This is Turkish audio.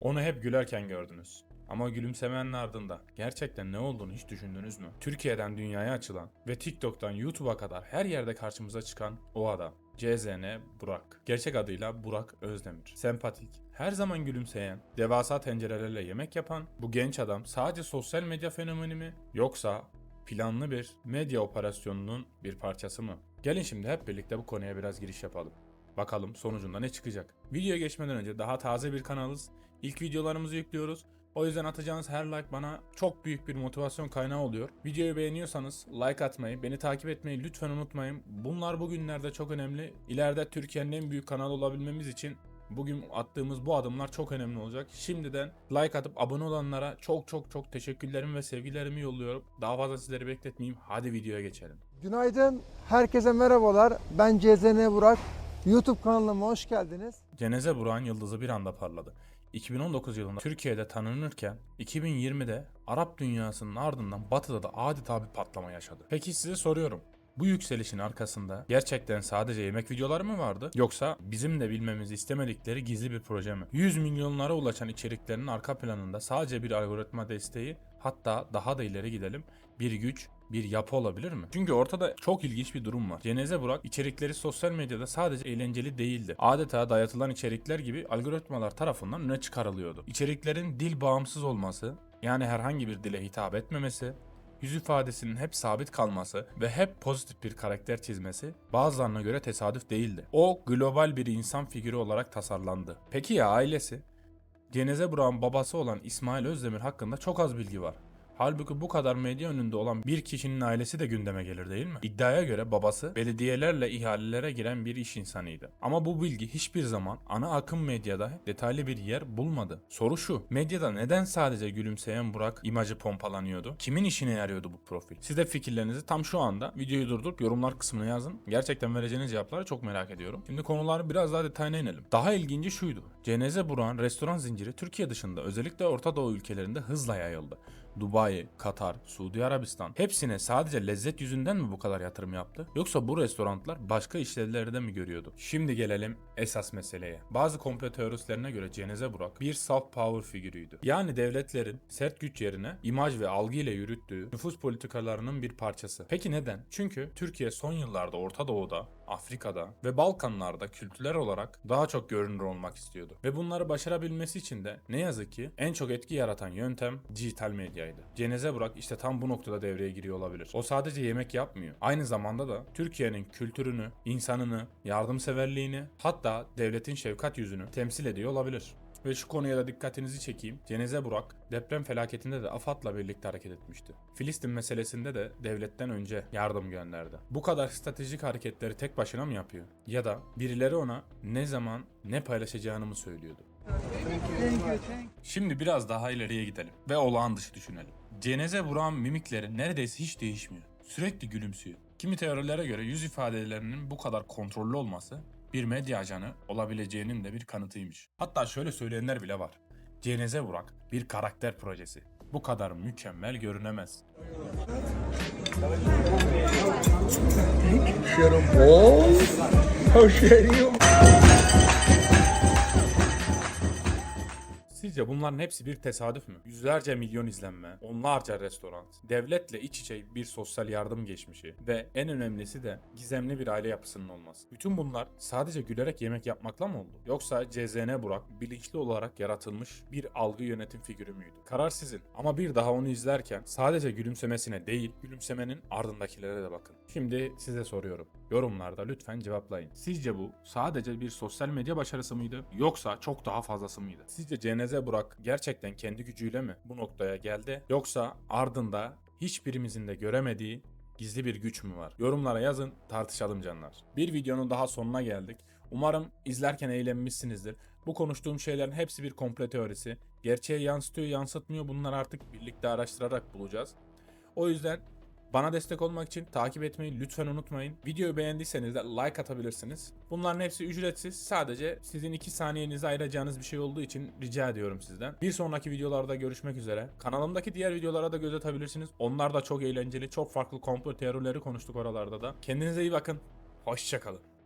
Onu hep gülerken gördünüz. Ama gülümsemenin ardında gerçekten ne olduğunu hiç düşündünüz mü? Türkiye'den dünyaya açılan ve TikTok'tan YouTube'a kadar her yerde karşımıza çıkan o adam. CZN Burak. Gerçek adıyla Burak Özdemir. Sempatik, her zaman gülümseyen, devasa tencerelerle yemek yapan bu genç adam sadece sosyal medya fenomeni mi yoksa planlı bir medya operasyonunun bir parçası mı? Gelin şimdi hep birlikte bu konuya biraz giriş yapalım. Bakalım sonucunda ne çıkacak. Videoya geçmeden önce daha taze bir kanalız. İlk videolarımızı yüklüyoruz. O yüzden atacağınız her like bana çok büyük bir motivasyon kaynağı oluyor. Videoyu beğeniyorsanız like atmayı, beni takip etmeyi lütfen unutmayın. Bunlar bugünlerde çok önemli. İleride Türkiye'nin en büyük kanalı olabilmemiz için bugün attığımız bu adımlar çok önemli olacak. Şimdiden like atıp abone olanlara çok çok çok teşekkürlerimi ve sevgilerimi yolluyorum. Daha fazla sizleri bekletmeyeyim. Hadi videoya geçelim. Günaydın, herkese merhabalar. Ben CZN Burak. YouTube kanalıma hoş geldiniz. Ceneze Burak'ın yıldızı bir anda parladı. 2019 yılında Türkiye'de tanınırken 2020'de Arap dünyasının ardından Batı'da da adeta bir patlama yaşadı. Peki size soruyorum. Bu yükselişin arkasında gerçekten sadece yemek videoları mı vardı? Yoksa bizim de bilmemizi istemedikleri gizli bir proje mi? 100 milyonlara ulaşan içeriklerin arka planında sadece bir algoritma desteği hatta daha da ileri gidelim bir güç, bir yapı olabilir mi? Çünkü ortada çok ilginç bir durum var. Ceneze Burak içerikleri sosyal medyada sadece eğlenceli değildi. Adeta dayatılan içerikler gibi algoritmalar tarafından öne çıkarılıyordu. İçeriklerin dil bağımsız olması, yani herhangi bir dile hitap etmemesi, yüz ifadesinin hep sabit kalması ve hep pozitif bir karakter çizmesi bazılarına göre tesadüf değildi. O global bir insan figürü olarak tasarlandı. Peki ya ailesi? Ceneze Burak'ın babası olan İsmail Özdemir hakkında çok az bilgi var. Halbuki bu kadar medya önünde olan bir kişinin ailesi de gündeme gelir değil mi? İddiaya göre babası belediyelerle ihalelere giren bir iş insanıydı. Ama bu bilgi hiçbir zaman ana akım medyada detaylı bir yer bulmadı. Soru şu, medyada neden sadece gülümseyen Burak imajı pompalanıyordu? Kimin işine yarıyordu bu profil? Siz de fikirlerinizi tam şu anda videoyu durdurup yorumlar kısmına yazın. Gerçekten vereceğiniz cevapları çok merak ediyorum. Şimdi konuları biraz daha detayına inelim. Daha ilginci şuydu. Ceneze Burak'ın restoran zinciri Türkiye dışında özellikle Orta Doğu ülkelerinde hızla yayıldı. Dubai, Katar, Suudi Arabistan hepsine sadece lezzet yüzünden mi bu kadar yatırım yaptı? Yoksa bu restoranlar başka işlevleri de mi görüyordu? Şimdi gelelim esas meseleye. Bazı komplo teoristlerine göre Ceneze Burak bir soft power figürüydü. Yani devletlerin sert güç yerine imaj ve algı ile yürüttüğü nüfus politikalarının bir parçası. Peki neden? Çünkü Türkiye son yıllarda Orta Doğu'da, Afrika'da ve Balkanlarda kültürel olarak daha çok görünür olmak istiyordu. Ve bunları başarabilmesi için de ne yazık ki en çok etki yaratan yöntem dijital medyaydı. Ceneze Burak işte tam bu noktada devreye giriyor olabilir. O sadece yemek yapmıyor. Aynı zamanda da Türkiye'nin kültürünü, insanını, yardımseverliğini hatta devletin şefkat yüzünü temsil ediyor olabilir. Ve şu konuya da dikkatinizi çekeyim. Ceneze Burak deprem felaketinde de AFAD'la birlikte hareket etmişti. Filistin meselesinde de devletten önce yardım gönderdi. Bu kadar stratejik hareketleri tek başına mı yapıyor? Ya da birileri ona ne zaman ne paylaşacağını mı söylüyordu? Şimdi biraz daha ileriye gidelim ve olağan dışı düşünelim. Ceneze Burak'ın mimikleri neredeyse hiç değişmiyor. Sürekli gülümsüyor. Kimi teorilere göre yüz ifadelerinin bu kadar kontrollü olması bir medya ajanı olabileceğinin de bir kanıtıymış. Hatta şöyle söyleyenler bile var. Ceneze Burak bir karakter projesi. Bu kadar mükemmel görünemez. Balls? How sharing Sizce bunların hepsi bir tesadüf mü? Yüzlerce milyon izlenme, onlarca restoran, devletle iç içe bir sosyal yardım geçmişi ve en önemlisi de gizemli bir aile yapısının olması. Bütün bunlar sadece gülerek yemek yapmakla mı oldu? Yoksa CZN Burak bilinçli olarak yaratılmış bir algı yönetim figürü müydü? Karar sizin ama bir daha onu izlerken sadece gülümsemesine değil, gülümsemenin ardındakilere de bakın. Şimdi size soruyorum. Yorumlarda lütfen cevaplayın. Sizce bu sadece bir sosyal medya başarısı mıydı yoksa çok daha fazlası mıydı? Sizce Ceneze Burak gerçekten kendi gücüyle mi bu noktaya geldi yoksa ardında hiçbirimizin de göremediği gizli bir güç mü var? Yorumlara yazın, tartışalım canlar. Bir videonun daha sonuna geldik. Umarım izlerken eğlenmişsinizdir. Bu konuştuğum şeylerin hepsi bir komplo teorisi. Gerçeği yansıtıyor, yansıtmıyor. Bunları artık birlikte araştırarak bulacağız. O yüzden bana destek olmak için takip etmeyi lütfen unutmayın. Videoyu beğendiyseniz de like atabilirsiniz. Bunların hepsi ücretsiz. Sadece sizin 2 saniyenizi ayıracağınız bir şey olduğu için rica ediyorum sizden. Bir sonraki videolarda görüşmek üzere. Kanalımdaki diğer videolara da göz atabilirsiniz. Onlar da çok eğlenceli. Çok farklı komplo teorileri konuştuk oralarda da. Kendinize iyi bakın. Hoşçakalın.